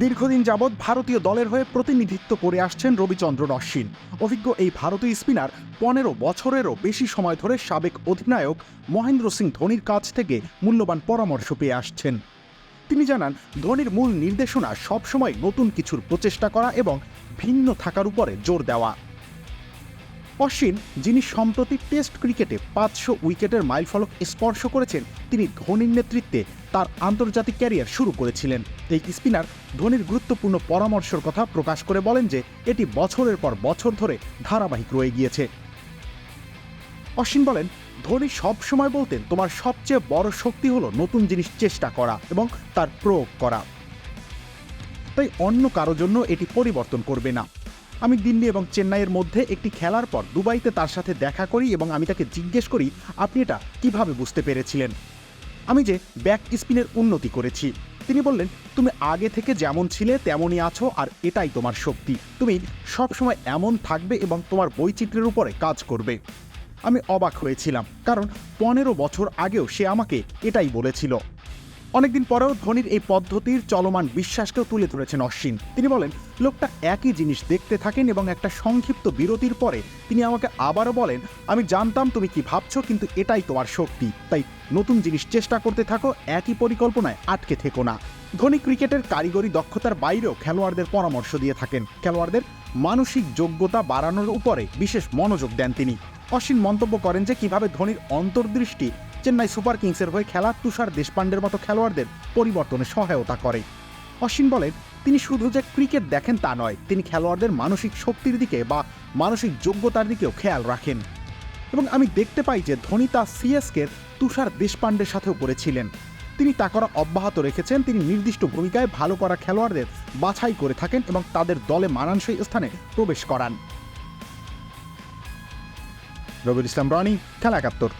দীর্ঘদিন যাবৎ ভারতীয় দলের হয়ে প্রতিনিধিত্ব করে আসছেন রবিচন্দ্রন অশ্বিন অভিজ্ঞ এই ভারতীয় স্পিনার পনেরো বছরেরও বেশি সময় ধরে সাবেক অধিনায়ক মহেন্দ্র সিং ধোনির কাছ থেকে মূল্যবান পরামর্শ পেয়ে আসছেন। তিনি জানান, ধোনির মূল নির্দেশনা সবসময় নতুন কিছুর প্রচেষ্টা করা এবং ভিন্ন থাকার উপরে জোর দেওয়া। অশ্বিন, যিনি সম্প্রতি টেস্ট ক্রিকেটে পাঁচশো উইকেটের মাইলফলক স্পর্শ করেছেন, তিনি ধোনির নেতৃত্বে তার আন্তর্জাতিক ক্যারিয়ার শুরু করেছিলেন। এই স্পিনার ধোনির গুরুত্বপূর্ণ পরামর্শের কথা প্রকাশ করে বলেন যে, এটি বছরের পর বছর ধরে ধারাবাহিক রয়ে গিয়েছে। অশ্বিন বলেন, ধোনি সবসময় বলতেন, তোমার সবচেয়ে বড় শক্তি হলো নতুন জিনিস চেষ্টা করা এবং তার প্রয়োগ করা। তাই অন্য কারও জন্য এটি পরিবর্তন করবে না। আমি দিল্লি এবং চেন্নাইয়ের মধ্যে একটি খেলার পর দুবাইতে তার সাথে দেখা করি এবং আমি তাকে জিজ্ঞেস করি, আপনি এটা কীভাবে বুঝতে পেরেছিলেন? আমি যে ব্যাক স্পিনের উন্নতি করেছি। তিনি বললেন, তুমি আগে থেকে যেমন ছিলে, তেমনই আছো, আর এটাই তোমার শক্তি। তুমি সবসময় এমন থাকবে এবং তোমার বৈচিত্র্যের উপরে কাজ করবে। আমি অবাক হয়েছিলাম, কারণ পনেরো বছর আগেও সে আমাকে এটাই বলেছিল। অনেকদিন পরেও ধোনির এই পদ্ধতির চলমান বিশ্বাসকেও তুলে ধরেছেন অশ্বিন। তিনি বলেন, লোকটা একই জিনিস দেখতে থাকেন এবং একটা সংক্ষিপ্ত বিরতির পরে তিনি আমাকে আবারও বলেন, আমি জানতাম তুমি কি ভাবছ, কিন্তু এটাই তোমার শক্তি। তাই নতুন জিনিস চেষ্টা করতে থাকো, একই পরিকল্পনায় আটকে থেকো না। ধোনি ক্রিকেটের কারিগরি দক্ষতার বাইরেও খেলোয়াড়দের পরামর্শ দিয়ে থাকেন। খেলোয়াড়দের মানসিক যোগ্যতা বাড়ানোর উপরে বিশেষ মনোযোগ দেন তিনি। অশ্বিন মন্তব্য করেন যে, কীভাবে ধোনির অন্তর্দৃষ্টি চেন্নাই সুপার কিংসের হয়ে খেলা তুষার দেশপান্ডের মতো খেলোয়াড়দের পরিবর্তনে সহায়তা করে। অশ্বিন বলেন তিনি শুধু যে ক্রিকেট দেখেন তা নয়, তিনি খেলোয়াড়দের মানসিক শক্তির দিকে বা মানসিক যোগ্যতার দিকেও খেয়াল রাখেন। এবং আমি দেখতে পাই যে ধোনি তা সিএসকের তুষার দেশপান্ডের সাথেও করেছিলেন তিনি তা করা অব্যাহত রেখেছেন, তিনি নির্দিষ্ট ভূমিকায় ভালো করা খেলোয়াড়দের বাছাই করে থাকেন এবং তাদের দলে মানানসই স্থানে প্রবেশ করান। রবির ইসলাম রনি, খেলা একাত্তর।